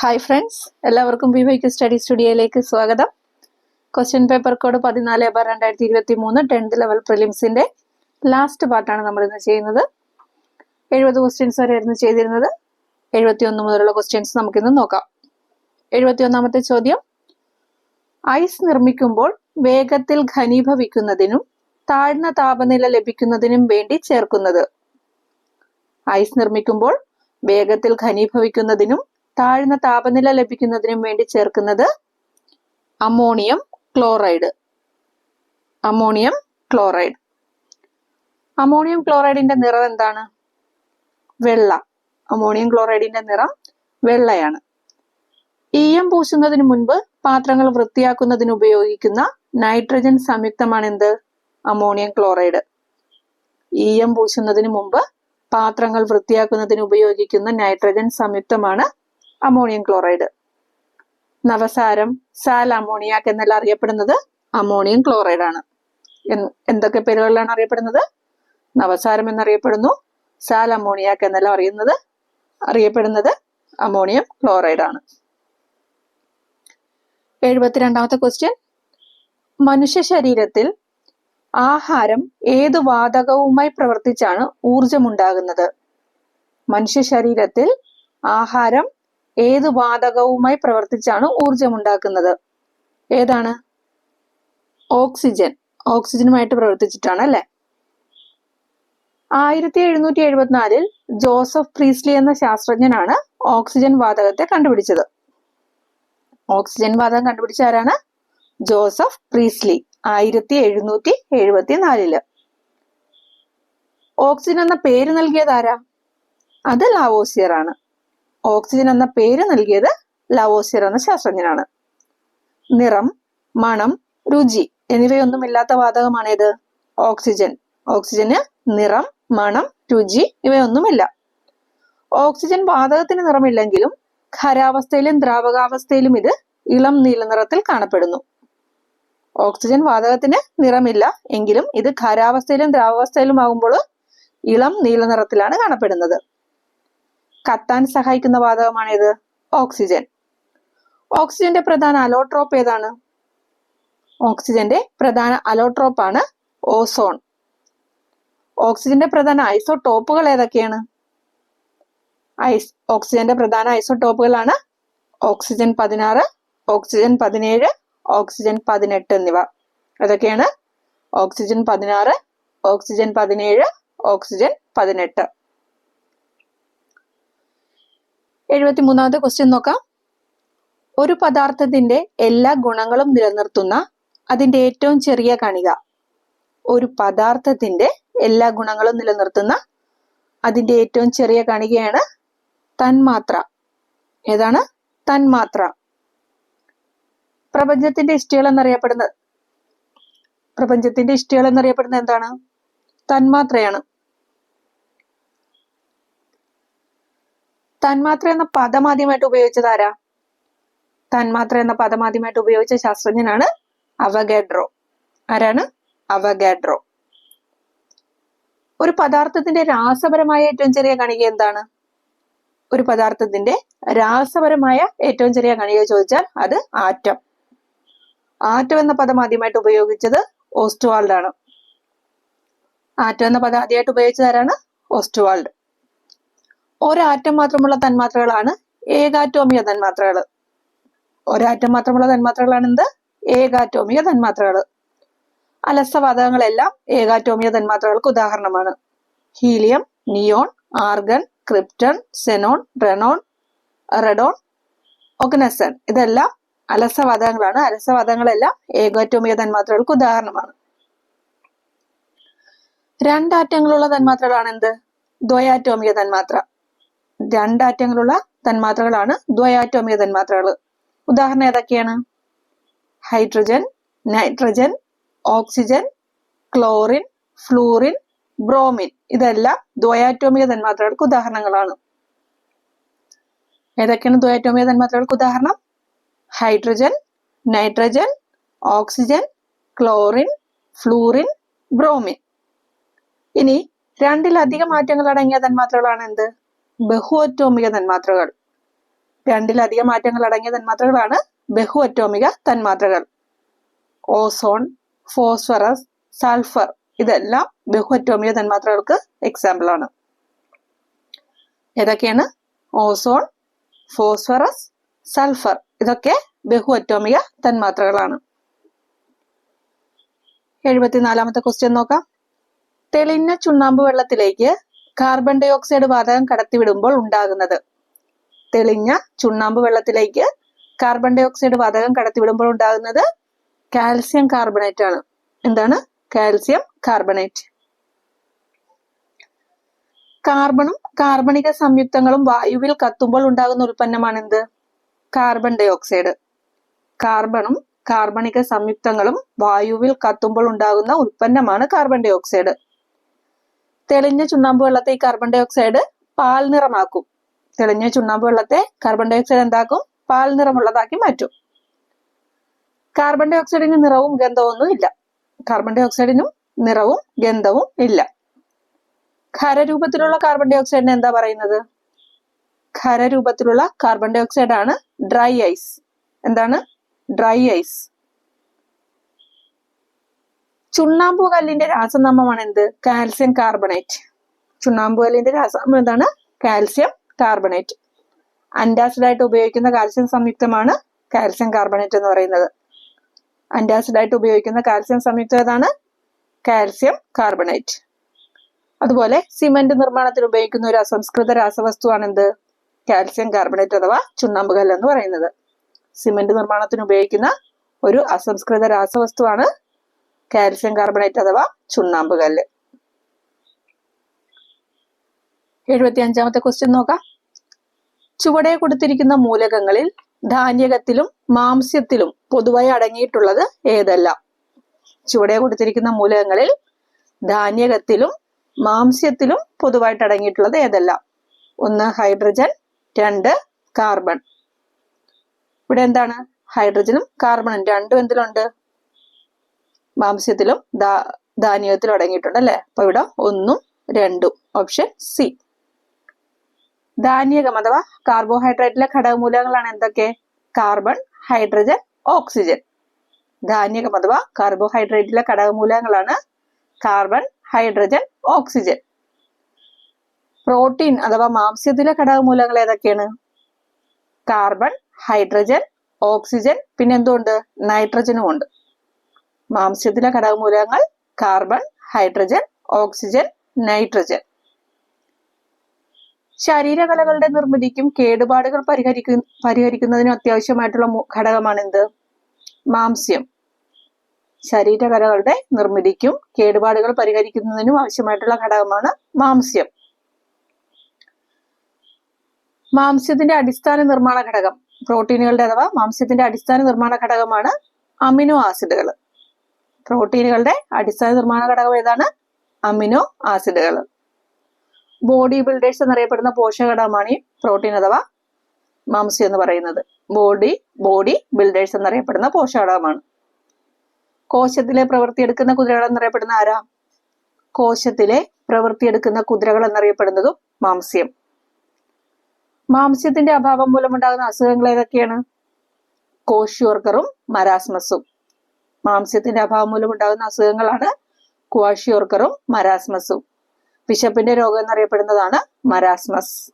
Hi friends എല്ലാവർക്കും B വൈക്ക് study സ്റ്റുഡിയോയിലേക്ക് സ്വാഗതം. ക്വസ്റ്റ്യൻ പേപ്പർ കോഡ് പതിനാല് ബാർ രണ്ടായിരത്തി ഇരുപത്തി മൂന്ന് ടെൻത്ത് ലെവൽ പ്രിലിംസിന്റെ ലാസ്റ്റ് പാർട്ടാണ് നമ്മൾ ഇന്ന് ചെയ്യുന്നത്. എഴുപത് ക്വസ്റ്റ്യൻസ് വരെയായിരുന്നു ചെയ്തിരുന്നത്. എഴുപത്തി ഒന്ന് മുതലുള്ള ക്വസ്റ്റ്യൻസ് നമുക്കിന്ന് നോക്കാം. എഴുപത്തി ഒന്നാമത്തെ ചോദ്യം. ഐസ് നിർമ്മിക്കുമ്പോൾ വേഗത്തിൽ ഘനീഭവിക്കുന്നതിനും താഴ്ന്ന താപനില ലഭിക്കുന്നതിനും വേണ്ടി ചേർക്കുന്നത്. ഐസ് നിർമ്മിക്കുമ്പോൾ വേഗത്തിൽ ഘനീഭവിക്കുന്നതിനും താഴ്ന്ന താപനില ലഭിക്കുന്നതിനും വേണ്ടി ചേർക്കുന്നത് ammonium chloride. Ammonium chloride. Ammonium ക്ലോറൈഡിന്റെ നിറം എന്താണ്? വെള്ള. അമോണിയം ക്ലോറൈഡിന്റെ നിറം വെള്ളയാണ്. ഈയം പൂശുന്നതിന് മുൻപ് പാത്രങ്ങൾ വൃത്തിയാക്കുന്നതിന് ഉപയോഗിക്കുന്ന നൈട്രജൻ സംയുക്തമാണ് എന്ത് അമോണിയം ക്ലോറൈഡ്. ഈയം പൂശുന്നതിന് മുമ്പ് പാത്രങ്ങൾ വൃത്തിയാക്കുന്നതിന് ഉപയോഗിക്കുന്ന നൈട്രജൻ സംയുക്തമാണ് അമോണിയം ക്ലോറൈഡ്. നവസാരം സാൽ അമോണിയാക്ക് എന്നെല്ലാം അറിയപ്പെടുന്നത് അമോണിയം ക്ലോറൈഡ് ആണ് എന്തൊക്കെ പേരുകളിലാണ് അറിയപ്പെടുന്നത്? നവസാരം എന്നറിയപ്പെടുന്നു. സാൽ അമോണിയാക്ക് എന്നെല്ലാം അറിയുന്നത് അറിയപ്പെടുന്നത് അമോണിയം ക്ലോറൈഡ് ആണ് എഴുപത്തിരണ്ടാമത്തെ ക്വസ്റ്റ്യൻ. മനുഷ്യ ശരീരത്തിൽ ആഹാരം ഏത് വാതകവുമായി പ്രവർത്തിച്ചാണ് ഊർജമുണ്ടാകുന്നത് മനുഷ്യ ശരീരത്തിൽ ആഹാരം ഏത് വാതകവുമായി പ്രവർത്തിച്ചാണ് ഊർജമുണ്ടാക്കുന്നത് ഏതാണ്? ഓക്സിജൻ. ഓക്സിജനുമായിട്ട് പ്രവർത്തിച്ചിട്ടാണ് അല്ലെ? ആയിരത്തി എഴുന്നൂറ്റി എഴുപത്തിനാലിൽ ജോസഫ് പ്രീസ്ലി എന്ന ശാസ്ത്രജ്ഞനാണ് ഓക്സിജൻ വാതകത്തെ കണ്ടുപിടിച്ചത്. ഓക്സിജൻ വാതകം കണ്ടുപിടിച്ച ആരാണ്? ജോസഫ് പ്രീസ്ലി ആയിരത്തി എഴുന്നൂറ്റി എഴുപത്തി നാലിൽ ഓക്സിജൻ എന്ന പേര് നൽകിയത് ആരാ? അത് ലാവോസിയർ ആണ് ഓക്സിജൻ എന്ന പേര് നൽകിയത് ലവോസിയർ എന്ന ശാസ്ത്രജ്ഞനാണ്. നിറം മണം രുചി എന്നിവയൊന്നും എന്നിവയൊന്നുമില്ലാത്ത വാതകമാണേത്. ഓക്സിജൻ. ഓക്സിജന് നിറം മണം രുചി ഇവയൊന്നുമില്ല. ഓക്സിജൻ വാതകത്തിന് നിറമില്ലെങ്കിലും ഖരാവസ്ഥയിലും ദ്രാവകാവസ്ഥയിലും ഇത് ഇളം നീല നിറത്തിൽ കാണപ്പെടുന്നു. ഓക്സിജൻ വാതകത്തിന് നിറമില്ല എങ്കിലും ഇത് ഖരാവസ്ഥയിലും ദ്രാവകാവസ്ഥയിലും ആകുമ്പോൾ ഇളം നീല നിറത്തിലാണ് കാണപ്പെടുന്നത്. കത്താൻ സഹായിക്കുന്ന വാതകമാണ് ഏത് ഓക്സിജൻ. ഓക്സിജന്റെ പ്രധാന അലോട്രോപ്പ് ഏതാണ്? ഓക്സിജന്റെ പ്രധാന അലോട്രോപ്പ് ആണ് ഓസോൺ. ഓക്സിജന്റെ പ്രധാന ഐസോടോപ്പുകൾ ഏതൊക്കെയാണ്? ഐസ് ഓക്സിജന്റെ പ്രധാന ഐസോടോപ്പുകളാണ് ഓക്സിജൻ പതിനാറ് ഓക്സിജൻ പതിനേഴ് ഓക്സിജൻ പതിനെട്ട് എന്നിവ. ഏതൊക്കെയാണ്? ഓക്സിജൻ പതിനാറ് ഓക്സിജൻ പതിനേഴ് ഓക്സിജൻ പതിനെട്ട്. എഴുപത്തി മൂന്നാമത്തെ ക്വസ്റ്റ്യൻ നോക്കാം. ഒരു പദാർത്ഥത്തിന്റെ എല്ലാ ഗുണങ്ങളും നിലനിർത്തുന്ന അതിന്റെ ഏറ്റവും ചെറിയ കണിക. ഒരു പദാർത്ഥത്തിന്റെ എല്ലാ ഗുണങ്ങളും നിലനിർത്തുന്ന അതിന്റെ ഏറ്റവും ചെറിയ കണികയാണ് തന്മാത്ര. ഏതാണ്? തന്മാത്ര. പ്രപഞ്ചത്തിന്റെ ഇഷ്ടികൾ എന്നറിയപ്പെടുന്നത് പ്രപഞ്ചത്തിന്റെ ഇഷ്ടികൾ എന്നറിയപ്പെടുന്നത് എന്താണ്? തന്മാത്രയാണ്. തന്മാത്ര എന്ന പദം ആദ്യമായിട്ട് ഉപയോഗിച്ചത് ആരാ? തന്മാത്ര എന്ന പദം ആദ്യമായിട്ട് ഉപയോഗിച്ച ശാസ്ത്രജ്ഞനാണ് അവഗാഡ്രോ. ആരാണ്? അവഗാഡ്രോ. ഒരു പദാർത്ഥത്തിന്റെ രാസപരമായ ഏറ്റവും ചെറിയ കണിക എന്താണ്? ഒരു പദാർത്ഥത്തിന്റെ രാസപരമായ ഏറ്റവും ചെറിയ കണിക ചോദിച്ചാൽ അത് ആറ്റം. ആറ്റം എന്ന പദം ആദ്യമായിട്ട് ഉപയോഗിച്ചത് ഓസ്റ്റുവാൾഡ് ആണ് ആറ്റം എന്ന പദം ആദ്യമായിട്ട് ഉപയോഗിച്ചത് ആരാണ്? ഓസ്റ്റുവാൾഡ്. ഒരാറ്റം മാത്രമുള്ള തന്മാത്രകളാണ് ഏകാറ്റോമിക തന്മാത്രകൾ ഒരാറ്റം മാത്രമുള്ള തന്മാത്രകളാണ് എന്ത്? ഏകാറ്റോമിക തന്മാത്രകൾ അലസവാതകങ്ങളെല്ലാം ഏകാറ്റോമിക തന്മാത്രകൾക്ക് ഉദാഹരണമാണ്. Helium neon argon krypton xenon റെനോൺ radon oganesson ഇതെല്ലാം അലസവാതകങ്ങളാണ്. അലസവാതകങ്ങളെല്ലാം ഏകാറ്റോമിക തന്മാത്രകൾക്ക് ഉദാഹരണമാണ്. രണ്ടാറ്റങ്ങളുള്ള തന്മാത്രകളാണ് എന്ത്? ദ്വയാറ്റോമിക തന്മാത്ര. രണ്ടാറ്റങ്ങളുള്ള തന്മാത്രകളാണ്. ദ്വയാറ്റോമിക തന്മാത്രകൾ ഉദാഹരണം ഏതൊക്കെയാണ്? Hydrogen nitrogen oxygen chlorine fluorine bromine. ഇതെല്ലാം ദ്വയാറ്റോമിക തന്മാത്രകൾക്ക് ഉദാഹരണങ്ങളാണ്. ഏതൊക്കെയാണ് ദ്വയാറ്റോമിക തന്മാത്രകൾക്ക് ഉദാഹരണം? Hydrogen nitrogen oxygen chlorine fluorine bromine. ഇനി രണ്ടിലധികം ആറ്റങ്ങൾ അടങ്ങിയ തന്മാത്രകളാണ് എന്ത്? ബഹുഅറ്റോമിക തന്മാത്രകൾ. രണ്ടിലധികം മാറ്റങ്ങൾ അടങ്ങിയ തന്മാത്രകളാണ് ബഹു അറ്റോമിക തന്മാത്രകൾ. ഓസോൺ ഫോസ്ഫറസ് സൾഫർ ഇതെല്ലാം ബഹു അറ്റോമിക തന്മാത്രകൾക്ക് എക്സാമ്പിൾ ആണ്. ഏതൊക്കെയാണ്? ഓസോൺ ഫോസ്ഫറസ് സൾഫർ ഇതൊക്കെ ബഹു അറ്റോമിക തന്മാത്രകളാണ്. എഴുപത്തിനാലാമത്തെ ക്വസ്റ്റ്യൻ നോക്കാം. തെളിഞ്ഞ ചുണ്ണാമ്പ് വെള്ളത്തിലേക്ക് കാർബൺ ഡൈ ഓക്സൈഡ് വാതകം കടത്തിവിടുമ്പോൾ ഉണ്ടാകുന്നത്. തെളിഞ്ഞ ചുണ്ണാമ്പ് വെള്ളത്തിലേക്ക് കാർബൺ ഡൈ ഓക്സൈഡ് വാതകം കടത്തിവിടുമ്പോൾ ഉണ്ടാകുന്നത് കാൽസ്യം കാർബണേറ്റ് ആണ്. എന്താണ്? കാൽസ്യം കാർബണേറ്റ് കാർബണും കാർബണിക സംയുക്തങ്ങളും വായുവിൽ കത്തുമ്പോൾ ഉണ്ടാകുന്ന ഉൽപ്പന്നമാണ് എന്ത്? കാർബൺ ഡൈ ഓക്സൈഡ് കാർബണും കാർബണിക സംയുക്തങ്ങളും വായുവിൽ കത്തുമ്പോൾ ഉണ്ടാകുന്ന ഉൽപ്പന്നമാണ് കാർബൺ ഡൈ ഓക്സൈഡ് തെളിഞ്ഞ ചുണ്ണാമ്പ് വെള്ളത്തെ ഈ കാർബൺ ഡൈ ഓക്സൈഡ് പാൽ നിറമാക്കും. തെളിഞ്ഞ ചുണ്ണാമ്പ് വെള്ളത്തെ കാർബൺ ഡൈ ഓക്സൈഡ് എന്താക്കും? പാൽ നിറമുള്ളതാക്കി മാറ്റും. കാർബൺ ഡൈ ഓക്സൈഡിന് നിറവും ഗന്ധവും ഒന്നും ഇല്ല. കാർബൺ ഡൈ ഓക്സൈഡിനും നിറവും ഗന്ധവും ഇല്ല. ഖരരൂപത്തിലുള്ള കാർബൺ ഡൈ ഓക്സൈഡിനെ എന്താ പറയുന്നത്? ഖരരൂപത്തിലുള്ള കാർബൺ ഡൈ ഓക്സൈഡ് ആണ് ഡ്രൈ ഐസ്. എന്താണ്? Dry ice. ചുണ്ണാമ്പു കല്ലിന്റെ രാസനാമമാണ് എന്ത്? Calcium carbonate. ചുണ്ണാമ്പു കല്ലിന്റെ രാസനാമം എന്താണ്? Calcium carbonate. അന്റാസിഡ് ആയിട്ട് ഉപയോഗിക്കുന്ന കാൽസ്യം സംയുക്തമാണ് കാൽസ്യം കാർബണേറ്റ് എന്ന് പറയുന്നത്. അന്റാസിഡ് ആയിട്ട് ഉപയോഗിക്കുന്ന കാൽസ്യം സംയുക്തം ഏതാണ്? Calcium carbonate. അതുപോലെ സിമന്റ് നിർമ്മാണത്തിന് ഉപയോഗിക്കുന്ന ഒരു അസംസ്കൃത രാസവസ്തുവാണ് എന്ത്? കാൽസ്യം കാർബണേറ്റ് അഥവാ ചുണ്ണാമ്പ് കല്ല് എന്ന് പറയുന്നത്. സിമന്റ് നിർമ്മാണത്തിന് ഉപയോഗിക്കുന്ന ഒരു അസംസ്കൃത രാസവസ്തുവാണ് കാൽസ്യം കാർബണേറ്റ് അഥവാ ചുണ്ണാമ്പ് കല്ല്. എഴുപത്തി അഞ്ചാമത്തെ ക്വസ്റ്റ്യൻ നോക്കാം. ചുവടെ കൊടുത്തിരിക്കുന്ന മൂലകങ്ങളിൽ ധാന്യകത്തിലും മാംസ്യത്തിലും പൊതുവായി അടങ്ങിയിട്ടുള്ളത് ഏതെല്ലാം? ചുവടെ കൊടുത്തിരിക്കുന്ന മൂലകങ്ങളിൽ ധാന്യകത്തിലും മാംസ്യത്തിലും പൊതുവായിട്ട് അടങ്ങിയിട്ടുള്ളത് ഏതെല്ലാം? ഒന്ന് ഹൈഡ്രജൻ രണ്ട് കാർബൺ. ഇവിടെ എന്താണ്? ഹൈഡ്രജനും കാർബണും. രണ്ടും എന്തിലുണ്ട്? മാംസ്യത്തിലും ധാന്യത്തിലും അടങ്ങിയിട്ടുണ്ട് അല്ലെ? അപ്പൊ ഇവിടെ ഒന്നും രണ്ടും. ഓപ്ഷൻ സി ധാന്യകം അഥവാ കാർബോഹൈഡ്രേറ്റിലെ ഘടകമൂലകങ്ങളാണ് എന്തൊക്കെ? കാർബൺ ഹൈഡ്രജൻ ഓക്സിജൻ ധാന്യകം അഥവാ കാർബോഹൈഡ്രേറ്റിലെ ഘടകമൂലകങ്ങളാണ് കാർബൺ ഹൈഡ്രജൻ ഓക്സിജൻ പ്രോട്ടീൻ അഥവാ മാംസ്യത്തിലെ ഘടകമൂലകങ്ങൾ ഏതൊക്കെയാണ്? കാർബൺ ഹൈഡ്രജൻ ഓക്സിജൻ പിന്നെ എന്തുകൊണ്ട് നൈട്രജനും ഉണ്ട്. മാംസ്യത്തിലെ ഘടകമൂലകങ്ങൾ കാർബൺ ഹൈഡ്രജൻ ഓക്സിജൻ നൈട്രജൻ. ശരീരകലകളുടെ നിർമ്മിതിക്കും കേടുപാടുകൾ പരിഹരിക്കു പരിഹരിക്കുന്നതിനും അത്യാവശ്യമായിട്ടുള്ള ഘടകമാണ് എന്ത് മാംസ്യം. ശരീരകലകളുടെ നിർമ്മിതിക്കും കേടുപാടുകൾ പരിഹരിക്കുന്നതിനും ആവശ്യമായിട്ടുള്ള ഘടകമാണ് മാംസ്യം. മാംസ്യത്തിന്റെ അടിസ്ഥാന നിർമ്മാണ ഘടകം. പ്രോട്ടീനുകളുടെ അഥവാ മാംസ്യത്തിന്റെ അടിസ്ഥാന നിർമ്മാണ ഘടകമാണ് അമിനോ ആസിഡുകൾ. പ്രോട്ടീനുകളുടെ അടിസ്ഥാന നിർമ്മാണ ഘടകം ഏതാണ്? അമിനോ ആസിഡുകൾ. ബോഡി ബിൽഡേഴ്സ് എന്നറിയപ്പെടുന്ന പോഷകഘടകമാണ് ഈ പ്രോട്ടീൻ അഥവാ മാംസ്യം എന്ന് പറയുന്നത്. ബോഡി ബോഡി ബിൽഡേഴ്സ് എന്നറിയപ്പെടുന്ന പോഷക പോഷകഘടകമാണ്. കോശത്തിലെ പ്രവൃത്തിയെടുക്കുന്ന കുതിരകൾ എന്നറിയപ്പെടുന്ന ആരാ? കോശത്തിലെ പ്രവൃത്തിയെടുക്കുന്ന കുതിരകൾ എന്നറിയപ്പെടുന്നതും മാംസ്യം. മാംസ്യത്തിന്റെ അഭാവം മൂലമുണ്ടാകുന്ന അസുഖങ്ങൾ ഏതൊക്കെയാണ്? കോഷ്യോർക്കറും മരാസ്മസും. മാംസ്യത്തിന്റെ അഭാവം മൂലം ഉണ്ടാകുന്ന അസുഖങ്ങളാണ് ക്വാഷിയോർക്കറും മരാസ്മസും. വിശപ്പിന്റെ രോഗം എന്നറിയപ്പെടുന്നതാണ് മരാസ്മസ്.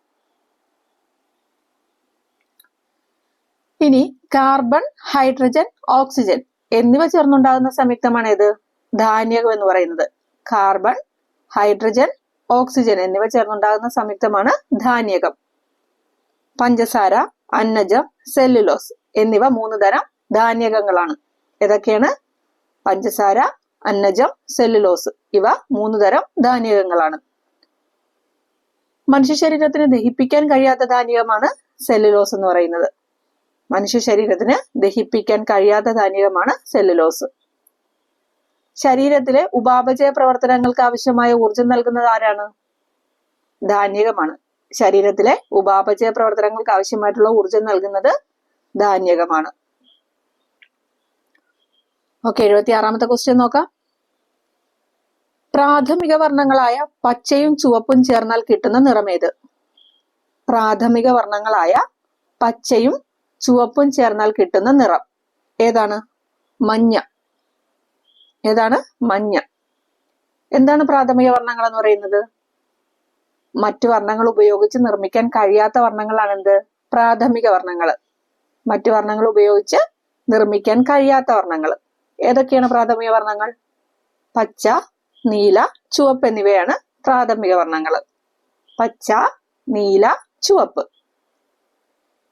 ഇനി കാർബൺ ഹൈഡ്രജൻ ഓക്സിജൻ എന്നിവ ചേർന്നുണ്ടാകുന്ന സംയുക്തമാണ് ഏത് ധാന്യകം എന്ന് പറയുന്നത്. കാർബൺ ഹൈഡ്രജൻ ഓക്സിജൻ എന്നിവ ചേർന്നുണ്ടാകുന്ന സംയുക്തമാണ് ധാന്യകം. പഞ്ചസാര അന്നജം സെല്ലുലോസ് എന്നിവ മൂന്ന് തരം ധാന്യകങ്ങളാണ്. ഏതൊക്കെയാണ്? പഞ്ചസാര അന്നജം സെല്ലുലോസ് ഇവ മൂന്ന് തരം ധാന്യകങ്ങളാണ്. മനുഷ്യ ശരീരത്തിന് ദഹിപ്പിക്കാൻ കഴിയാത്ത ധാന്യകമാണ് സെല്ലുലോസ് എന്ന് പറയുന്നത്. മനുഷ്യ ശരീരത്തിന് ദഹിപ്പിക്കാൻ കഴിയാത്ത ധാന്യകമാണ് സെല്ലുലോസ് ശരീരത്തിലെ ഉപാപചയ പ്രവർത്തനങ്ങൾക്ക് ആവശ്യമായ ഊർജം നൽകുന്നത് ആരാണ്? ധാന്യകമാണ്. ശരീരത്തിലെ ഉപാപചയ പ്രവർത്തനങ്ങൾക്ക് ആവശ്യമായിട്ടുള്ള ഊർജം നൽകുന്നത് ധാന്യകമാണ്. ഓക്കെ എഴുപത്തി ആറാമത്തെ ക്വസ്റ്റ്യൻ നോക്കാം. പ്രാഥമിക വർണങ്ങളായ പച്ചയും ചുവപ്പും ചേർന്നാൽ കിട്ടുന്ന നിറമേത് പ്രാഥമിക വർണങ്ങളായ പച്ചയും ചുവപ്പും ചേർന്നാൽ കിട്ടുന്ന നിറം ഏതാണ്? മഞ്ഞ. ഏതാണ്? മഞ്ഞ. എന്താണ് പ്രാഥമിക വർണങ്ങൾ എന്ന് പറയുന്നത്? മറ്റു വർണങ്ങൾ ഉപയോഗിച്ച് നിർമ്മിക്കാൻ കഴിയാത്ത വർണങ്ങളാണ് എന്ത്? പ്രാഥമിക വർണങ്ങൾ. മറ്റു വർണങ്ങൾ ഉപയോഗിച്ച് നിർമ്മിക്കാൻ കഴിയാത്ത വർണങ്ങൾ. ഏതൊക്കെയാണ് പ്രാഥമിക വർണങ്ങൾ? പച്ച നീല ചുവപ്പ് എന്നിവയാണ് പ്രാഥമിക വർണങ്ങൾ. പച്ച നീല ചുവപ്പ്.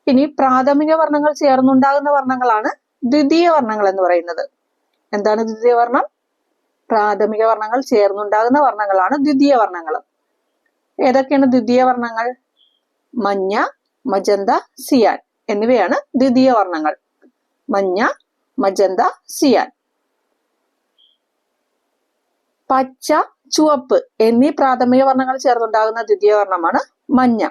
ഇനി പ്രാഥമിക വർണങ്ങൾ ചേർന്നുണ്ടാകുന്ന വർണങ്ങളാണ് ദ്വിതീയ വർണങ്ങൾ എന്ന് പറയുന്നത്. എന്താണ് ദ്വിതീയ വർണം? പ്രാഥമിക വർണങ്ങൾ ചേർന്നുണ്ടാകുന്ന വർണങ്ങളാണ് ദ്വിതീയ വർണങ്ങൾ. ഏതൊക്കെയാണ് ദ്വിതീയ വർണങ്ങൾ? മഞ്ഞ മജന്ത സിയാൻ എന്നിവയാണ് ദ്വിതീയ വർണങ്ങൾ. മഞ്ഞ മജന്ത സിയാൻ. പച്ച ചുവപ്പ് എന്നീ പ്രാഥമിക വർണങ്ങൾ ചേർന്നുണ്ടാകുന്ന ദ്വിതീയ വർണമാണ് മഞ്ഞ.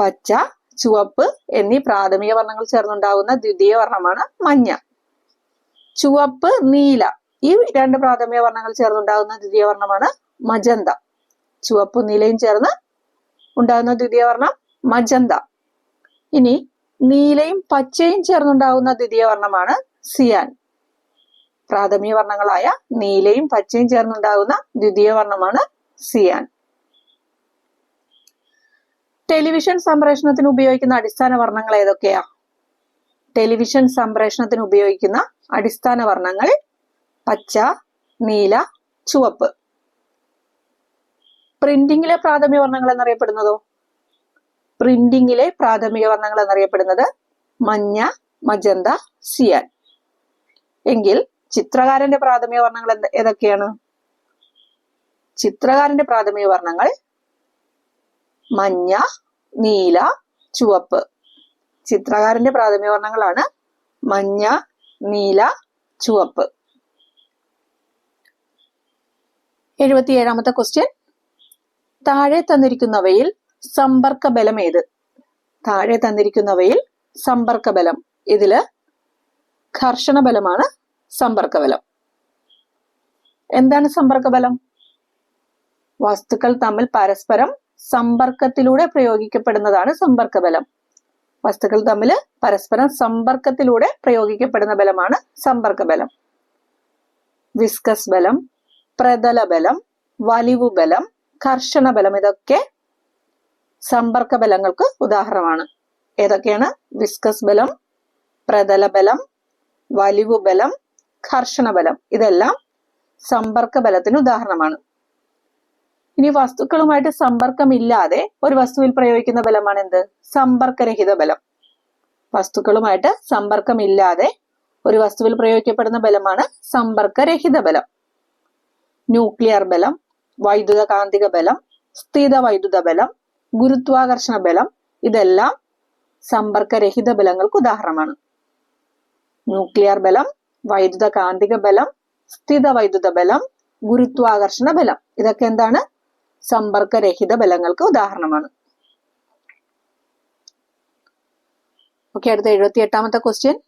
പച്ച ചുവപ്പ് എന്നീ പ്രാഥമിക വർണങ്ങൾ ചേർന്നുണ്ടാകുന്ന ദ്വിതീയ വർണമാണ് മഞ്ഞ. ചുവപ്പ് നീല ഈ രണ്ട് പ്രാഥമിക വർണങ്ങൾ ചേർന്നുണ്ടാകുന്ന ദ്വിതീയ വർണമാണ് മജന്ത. ചുവപ്പും നീലയും ചേർന്ന് ഉണ്ടാകുന്ന ദ്വിതീയ വർണം മജന്ത. ഇനി നീലയും പച്ചയും ചേർന്നുണ്ടാകുന്ന ദ്വിതീയ വർണമാണ് സിയാൻ. പ്രാഥമിക വർണങ്ങളായ നീലയും പച്ചയും ചേർന്നുണ്ടാകുന്ന ദ്വിതീയ വർണമാണ് സിയാൻ. ടെലിവിഷൻ സംപ്രേഷണത്തിന് ഉപയോഗിക്കുന്ന അടിസ്ഥാന വർണങ്ങൾ ഏതൊക്കെയാ? ടെലിവിഷൻ സംപ്രേഷണത്തിന് ഉപയോഗിക്കുന്ന അടിസ്ഥാന വർണങ്ങൾ പച്ച നീല ചുവപ്പ്. പ്രിന്റിംഗിലെ പ്രാഥമിക വർണങ്ങൾ എന്നറിയപ്പെടുന്നതോ? പ്രിന്റിംഗിലെ പ്രാഥമിക വർണങ്ങൾ എന്നറിയപ്പെടുന്നത് മഞ്ഞ മജന്ത സിയാൻ. എങ്കിൽ ചിത്രകാരന്റെ പ്രാഥമിക വർണങ്ങൾ ഏതൊക്കെയാണ്? ചിത്രകാരന്റെ പ്രാഥമിക വർണങ്ങൾ മഞ്ഞ നീല ചുവപ്പ്. ചിത്രകാരന്റെ പ്രാഥമിക വർണങ്ങളാണ് മഞ്ഞ നീല ചുവപ്പ്. എഴുപത്തിയേഴാമത്തെ ക്വസ്റ്റ്യൻ താഴെ തന്നിരിക്കുന്നവയിൽ സമ്പർക്ക ബലം ഏത്? താഴെ തന്നിരിക്കുന്നവയിൽ സമ്പർക്ക ബലം ഇതിൽ ഘർഷണ ബലമാണ് സമ്പർക്ക ബലം എന്താണ് സമ്പർക്ക ബലം വസ്തുക്കൾ തമ്മിൽ പരസ്പരം സമ്പർക്കത്തിലൂടെ പ്രയോഗിക്കപ്പെടുന്നതാണ് സമ്പർക്ക ബലം വസ്തുക്കൾ തമ്മിൽ പരസ്പരം സമ്പർക്കത്തിലൂടെ പ്രയോഗിക്കപ്പെടുന്ന ബലമാണ് സമ്പർക്ക ബലം വിസ്കസ് ബലം പ്രതല ബലം വലിവു ബലം കർഷണ ബലം ഇതൊക്കെ സമ്പർക്ക ബലങ്ങൾക്ക് ഉദാഹരണമാണ്. ഏതൊക്കെയാണ്? വിസ്കസ് ബലം പ്രതല ബലം വലിവു ബലം ഘർഷണ ബലം ഇതെല്ലാം സമ്പർക്ക ബലത്തിന് ഉദാഹരണമാണ്. ഇനി വസ്തുക്കളുമായിട്ട് സമ്പർക്കമില്ലാതെ ഒരു വസ്തുവിൽ പ്രയോഗിക്കുന്ന ബലമാണ് എന്ത്? സമ്പർക്കരഹിത ബലം. വസ്തുക്കളുമായിട്ട് സമ്പർക്കമില്ലാതെ ഒരു വസ്തുവിൽ പ്രയോഗിക്കപ്പെടുന്ന ബലമാണ് സമ്പർക്കരഹിത ബലം. ന്യൂക്ലിയർ ബലം വൈദ്യുത കാന്തിക ബലം സ്ഥിത വൈദ്യുത ബലം ഗുരുത്വാകർഷണ ബലം ഇതെല്ലാം സമ്പർക്കരഹിത ബലങ്ങൾക്ക് ഉദാഹരണമാണ്. ന്യൂക്ലിയർ ബലം വൈദ്യുത കാന്തിക ബലം സ്ഥിത വൈദ്യുത ബലം ഗുരുത്വാകർഷണ ബലം. ഇതൊക്കെ എന്താണ്? സമ്പർക്കരഹിത ബലങ്ങൾക്ക് ഉദാഹരണമാണ്. ഓക്കെ അടുത്ത എഴുപത്തി എട്ടാമത്തെ ക്വസ്റ്റ്യൻ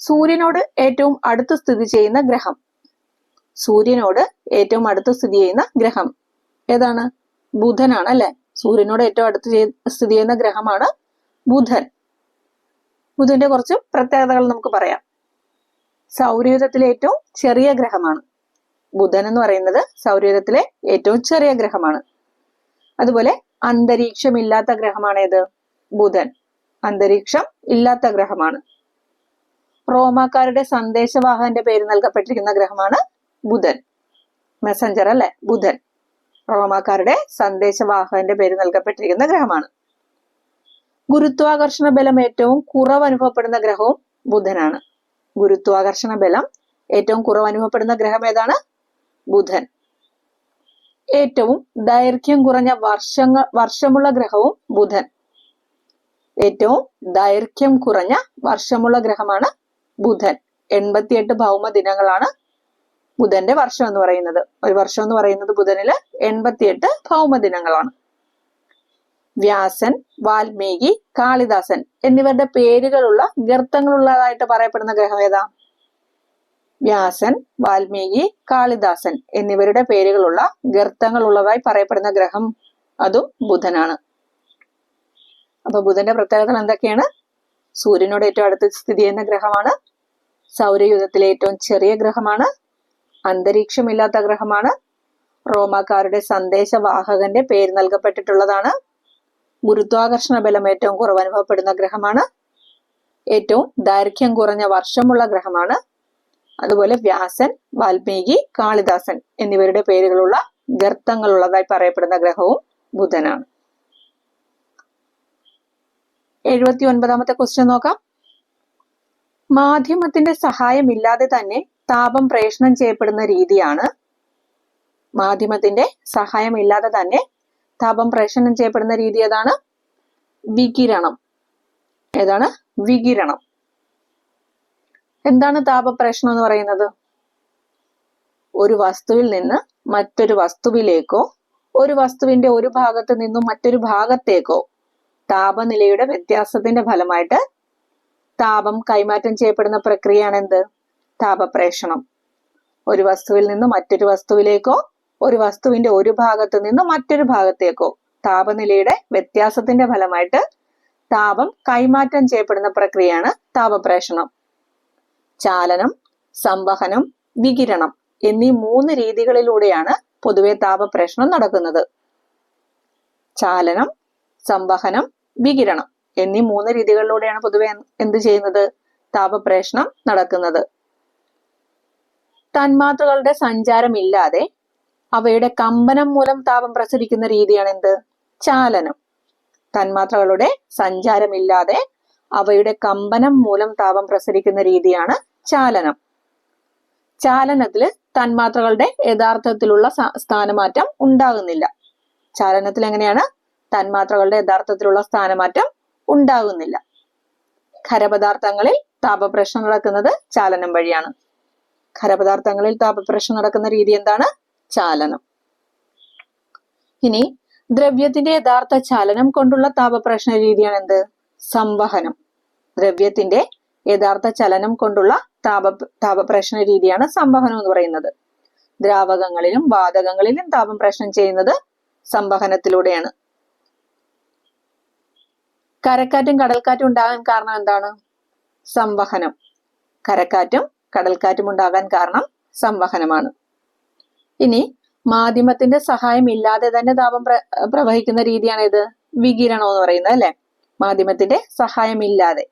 സൂര്യനോട് ഏറ്റവും അടുത്ത് സ്ഥിതി ചെയ്യുന്ന ഗ്രഹം. സൂര്യനോട് ഏറ്റവും അടുത്ത് സ്ഥിതി ചെയ്യുന്ന ഗ്രഹം. ഏതാണ്? ബുധനാണ് അല്ലെ? സൂര്യനോട് ഏറ്റവും അടുത്ത് സ്ഥിതി ചെയ്യുന്ന ഗ്രഹമാണ് ബുധൻ. ബുധന്റെ കുറച്ച് പ്രത്യേകതകൾ നമുക്ക് പറയാം. സൗരയുധത്തിലെ ഏറ്റവും ചെറിയ ഗ്രഹമാണ്. ബുധൻ എന്ന് പറയുന്നത് സൗരയുധത്തിലെ ഏറ്റവും ചെറിയ ഗ്രഹമാണ്. അതുപോലെ അന്തരീക്ഷമില്ലാത്ത ഗ്രഹമാണ് ഏത് ബുധൻ. അന്തരീക്ഷം ഇല്ലാത്ത ഗ്രഹമാണ്. റോമാക്കാരുടെ സന്ദേശവാഹന്റെ പേര് നൽകപ്പെട്ടിരിക്കുന്ന ഗ്രഹമാണ് ബുധൻ. മെസഞ്ചർ അല്ലെ? ബുധൻ. റോമാക്കാരുടെ സന്ദേശവാഹകന്റെ പേര് നൽകപ്പെട്ടിരിക്കുന്ന ഗ്രഹമാണ്. ഗുരുത്വാകർഷണ ബലം ഏറ്റവും കുറവ് അനുഭവപ്പെടുന്ന ഗ്രഹവും ബുധനാണ്. ഗുരുത്വാകർഷണ ബലം ഏറ്റവും കുറവ് അനുഭവപ്പെടുന്ന ഗ്രഹം ഏതാണ്? ബുധൻ. ഏറ്റവും ദൈർഘ്യം കുറഞ്ഞ വർഷങ്ങൾ വർഷമുള്ള ഗ്രഹവും ബുധൻ. ഏറ്റവും ദൈർഘ്യം കുറഞ്ഞ വർഷമുള്ള ഗ്രഹമാണ് ബുധൻ. എൺപത്തിയെട്ട് ഭൗമ ദിനങ്ങളാണ് ബുധന്റെ വർഷം എന്ന് പറയുന്നത്. ഒരു വർഷം എന്ന് പറയുന്നത് ബുധനിൽ എൺപത്തിയെട്ട് ഭൗമ ദിനങ്ങളാണ് വ്യാസൻ വാൽമീകി കാളിദാസൻ എന്നിവരുടെ പേരുകളുള്ള ഗർത്തങ്ങളുള്ളതായിട്ട് പറയപ്പെടുന്ന ഗ്രഹം ഏതാ? വ്യാസൻ വാൽമീകി കാളിദാസൻ എന്നിവരുടെ പേരുകളുള്ള ഗർത്തങ്ങളുള്ളതായി പറയപ്പെടുന്ന ഗ്രഹം അതും ബുധനാണ്. അപ്പൊ ബുധന്റെ പ്രത്യേകതകൾ എന്തൊക്കെയാണ്? സൂര്യനോട് ഏറ്റവും അടുത്ത് സ്ഥിതി ചെയ്യുന്ന ഗ്രഹമാണ്. സൗരയൂഥത്തിലെ ഏറ്റവും ചെറിയ ഗ്രഹമാണ്. അന്തരീക്ഷമില്ലാത്ത ഗ്രഹമാണ്. റോമാക്കാരുടെ സന്ദേശവാഹകന്റെ പേര് നൽകപ്പെട്ടിട്ടുള്ളതാണ്. ഗുരുത്വാകർഷണ ബലം ഏറ്റവും കുറവ് അനുഭവപ്പെടുന്ന ഗ്രഹമാണ്. ഏറ്റവും ദൈർഘ്യം കുറഞ്ഞ വർഷമുള്ള ഗ്രഹമാണ്. അതുപോലെ വ്യാസൻ വാൽമീകി കാളിദാസൻ എന്നിവരുടെ പേരുകളുള്ള ഗർത്തങ്ങളുള്ളതായി പറയപ്പെടുന്ന ഗ്രഹവും ബുധനാണ്. എഴുപത്തി ഒൻപതാമത്തെ ക്വസ്റ്റ്യൻ നോക്കാം. മാധ്യമത്തിന്റെ സഹായമില്ലാതെ തന്നെ താപം പ്രേഷണം ചെയ്യപ്പെടുന്ന രീതിയാണ് മാധ്യമത്തിന്റെ സഹായമില്ലാതെ തന്നെ താപം പ്രേഷണം ചെയ്യപ്പെടുന്ന രീതി ഏതാണ്? വികിരണം. ഏതാണ്? വികിരണം. എന്താണ് താപപ്രേഷണം എന്ന് പറയുന്നത്? ഒരു വസ്തുവിൽ നിന്ന് മറ്റൊരു വസ്തുവിലേക്കോ ഒരു വസ്തുവിന്റെ ഒരു ഭാഗത്ത് നിന്നും മറ്റൊരു ഭാഗത്തേക്കോ താപനിലയുടെ വ്യത്യാസത്തിന്റെ ഫലമായിട്ട് താപം കൈമാറ്റം ചെയ്യപ്പെടുന്ന പ്രക്രിയയാണ് എന്ത്? താപപ്രേഷണം. ഒരു വസ്തുവിൽ നിന്ന് മറ്റൊരു വസ്തുവിലേക്കോ ഒരു വസ്തുവിന്റെ ഒരു ഭാഗത്ത് നിന്ന് മറ്റൊരു ഭാഗത്തേക്കോ താപനിലയുടെ വ്യത്യാസത്തിന്റെ ഫലമായിട്ട് താപം കൈമാറ്റം ചെയ്യപ്പെടുന്ന പ്രക്രിയയാണ് താപപ്രേഷണം. ചാലനം സംവഹനം വികിരണം എന്നീ മൂന്ന് രീതികളിലൂടെയാണ് പൊതുവെ താപപ്രേഷണം നടക്കുന്നത്. ചാലനം സംവഹനം വികിരണം എന്നീ മൂന്ന് രീതികളിലൂടെയാണ് പൊതുവെ എന്ത് ചെയ്യുന്നത്? താപപ്രേഷണം നടക്കുന്നത്. തന്മാത്രകളുടെ സഞ്ചാരമില്ലാതെ അവയുടെ കമ്പനം മൂലം താപം പ്രസരിക്കുന്ന രീതിയാണ് എന്ത് ചാലനം. തന്മാത്രകളുടെ സഞ്ചാരമില്ലാതെ അവയുടെ കമ്പനം മൂലം താപം പ്രസരിക്കുന്ന രീതിയാണ് ചാലനം. ചാലനത്തിൽ തന്മാത്രകളുടെ യഥാർത്ഥത്തിലുള്ള സ്ഥാനമാറ്റം ഉണ്ടാകുന്നില്ല. ചാലനത്തിൽ എങ്ങനെയാണ്? തന്മാത്രകളുടെ യഥാർത്ഥത്തിലുള്ള സ്ഥാനമാറ്റം ഉണ്ടാകുന്നില്ല. ഖരപദാർത്ഥങ്ങളിൽ താപപ്രശ്നം നടക്കുന്നത് ചാലനം വഴിയാണ്. ഖരപദാർത്ഥങ്ങളിൽ താപപ്രശ്നം നടക്കുന്ന രീതി എന്താണ്? ചാലനം. ഇനി ദ്രവ്യത്തിന്റെ യഥാർത്ഥ ചലനം കൊണ്ടുള്ള താപപ്രശ്ന രീതിയാണ് എന്ത്? സംവഹനം. ദ്രവ്യത്തിന്റെ യഥാർത്ഥ ചലനം കൊണ്ടുള്ള താപ താപപ്രശ്ന രീതിയാണ് സംവഹനം എന്ന് പറയുന്നത്. ദ്രാവകങ്ങളിലും വാതകങ്ങളിലും താപം പ്രശ്നം ചെയ്യുന്നത് സംവഹനത്തിലൂടെയാണ്. കരക്കാറ്റും കടൽക്കാറ്റും ഉണ്ടാകാൻ കാരണം എന്താണ്? സംവഹനം. കരക്കാറ്റും കടൽക്കാറ്റും ഉണ്ടാകാൻ കാരണം സംവഹനമാണ്. ഇനി മാധ്യമത്തിന്റെ സഹായം ഇല്ലാതെ തന്നെ താപം പ്രവഹിക്കുന്ന രീതിയാണ് ഇത് വികിരണം എന്ന് പറയുന്നത് അല്ലെ? മാധ്യമത്തിന്റെ സഹായമില്ലാതെ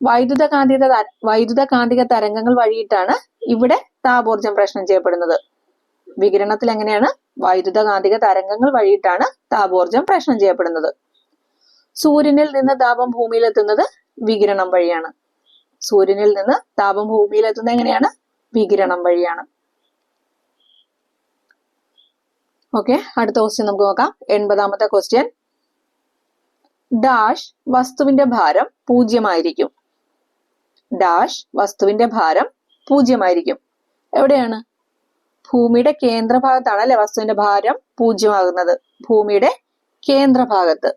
വൈദ്യുത കാന്തിക വൈദ്യുത കാന്തിക തരംഗങ്ങൾ വഴിയിട്ടാണ് ഇവിടെ താപോർജം പ്രശ്നം ചെയ്യപ്പെടുന്നത്. വികിരണത്തിൽ എങ്ങനെയാണ്? വൈദ്യുത കാന്തിക തരംഗങ്ങൾ വഴിയിട്ടാണ് താപോർജം പ്രശ്നം ചെയ്യപ്പെടുന്നത്. സൂര്യനിൽ നിന്ന് താപം ഭൂമിയിൽ എത്തുന്നത് വികിരണം വഴിയാണ്. സൂര്യനിൽ നിന്ന് താപം ഭൂമിയിൽ എത്തുന്നത് എങ്ങനെയാണ്? വികിരണം വഴിയാണ്. ഓക്കെ അടുത്ത ക്വസ്റ്റ്യൻ നമുക്ക് നോക്കാം. എൺപതാമത്തെ ക്വസ്റ്റ്യൻ ഡാഷ് വസ്തുവിന്റെ ഭാരം പൂജ്യമായിരിക്കും. ഡാഷ് വസ്തുവിന്റെ ഭാരം പൂജ്യമായിരിക്കും. എവിടെയാണ്? ഭൂമിയുടെ കേന്ദ്രഭാഗത്താണ് അല്ലെ വസ്തുവിന്റെ ഭാരം പൂജ്യമാകുന്നത്. ഭൂമിയുടെ കേന്ദ്രഭാഗത്ത്.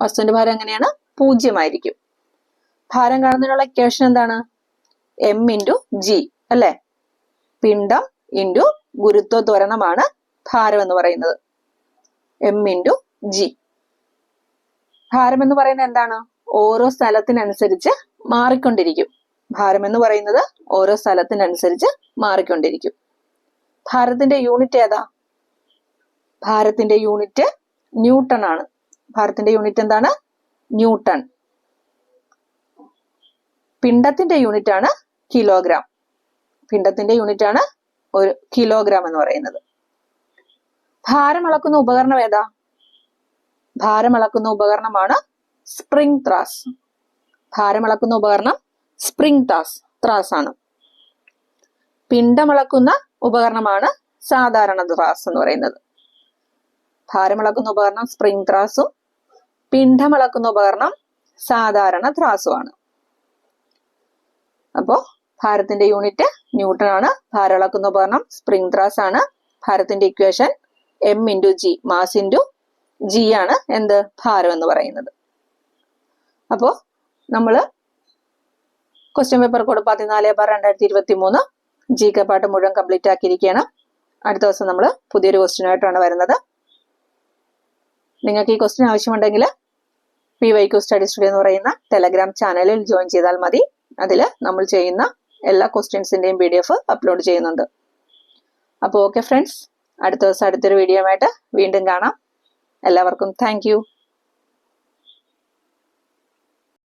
വസ്തുവിന്റെ ഭാരം എങ്ങനെയാണ്? പൂജ്യമായിരിക്കും. ഭാരം കാണുന്നതിനുള്ള ഇക്വേഷൻ എന്താണ്? എം ഇന്റു ജി അല്ലെ? പിണ്ഡം ഇന്റു ഗുരുത്വ ത്വരണമാണ് ഭാരം എന്ന് പറയുന്നത്. എം ഇന്റു ജി ഭാരം എന്ന് പറയുന്നത് എന്താണ്? ഓരോ സ്ഥലത്തിനനുസരിച്ച് മാറിക്കൊണ്ടിരിക്കും. ഭാരം എന്ന് പറയുന്നത് ഓരോ സ്ഥലത്തിനനുസരിച്ച് മാറിക്കൊണ്ടിരിക്കും. ഭാരത്തിന്റെ യൂണിറ്റ് ഏതാ? ഭാരത്തിന്റെ യൂണിറ്റ് ന്യൂട്ടൺ ആണ്. ഭാരത്തിന്റെ യൂണിറ്റ് എന്താണ്? ന്യൂട്ടൺ. പിണ്ടത്തിന്റെ യൂണിറ്റ് ആണ് കിലോഗ്രാം പിണ്ടത്തിന്റെ യൂണിറ്റ് ആണ് ഒരു കിലോഗ്രാം എന്ന് പറയുന്നത്. ഭാരം അളക്കുന്ന ഉപകരണം ഏതാ? ഭാരം അളക്കുന്ന ഉപകരണമാണ് സ്പ്രിംഗ് ത്രാസ് ഭാരം അളക്കുന്ന ഉപകരണം സ്പ്രിംഗ് ത്രാസ് ത്രാസ് ആണ്. പിണ്ടമളക്കുന്ന ഉപകരണമാണ് സാധാരണ ത്രാസ് എന്ന് പറയുന്നത്. ഭാരമളക്കുന്ന ഉപകരണം സ്പ്രിംഗ് ത്രാസും പിണ്ഡമളക്കുന്ന ഉപകരണം സാധാരണ ത്രാസുമാണ് അപ്പോ ഭാരത്തിന്റെ യൂണിറ്റ് ന്യൂട്ടൺ ആണ്. ഭാരം അളക്കുന്ന ഉപകരണം സ്പ്രിംഗ് ത്രാസ് ആണ്. ഭാരത്തിന്റെ equation M into G mass into G ആണ് എന്ത്? ഭാരം എന്ന് പറയുന്നത്. അപ്പോ നമ്മൾ ക്വസ്റ്റ്യൻ പേപ്പർ കോഡ് പതിനാല് ബാർ രണ്ടായിരത്തി ഇരുപത്തി മൂന്ന് ജി കെ പാട്ട് മുഴുവൻ കംപ്ലീറ്റ് ആക്കിയിരിക്കുകയാണ്. അടുത്ത ദിവസം നമ്മൾ പുതിയൊരു ക്വസ്റ്റ്യനായിട്ടാണ് വരുന്നത്. നിങ്ങൾക്ക് ഈ ക്വസ്റ്റ്യൻ ആവശ്യമുണ്ടെങ്കിൽ P Y Q study studio എന്ന് പറയുന്ന ടെലഗ്രാം ചാനലിൽ ജോയിൻ ചെയ്താൽ മതി. അതിൽ നമ്മൾ ചെയ്യുന്ന എല്ലാ ക്വസ്റ്റ്യൻസിന്റെയും പി ഡി എഫ് അപ്ലോഡ് ചെയ്യുന്നുണ്ട്. അപ്പോൾ ഓക്കെ ഫ്രണ്ട്സ് അടുത്ത ദിവസം അടുത്തൊരു വീഡിയോ ആയിട്ട് വീണ്ടും കാണാം. എല്ലാവർക്കും താങ്ക്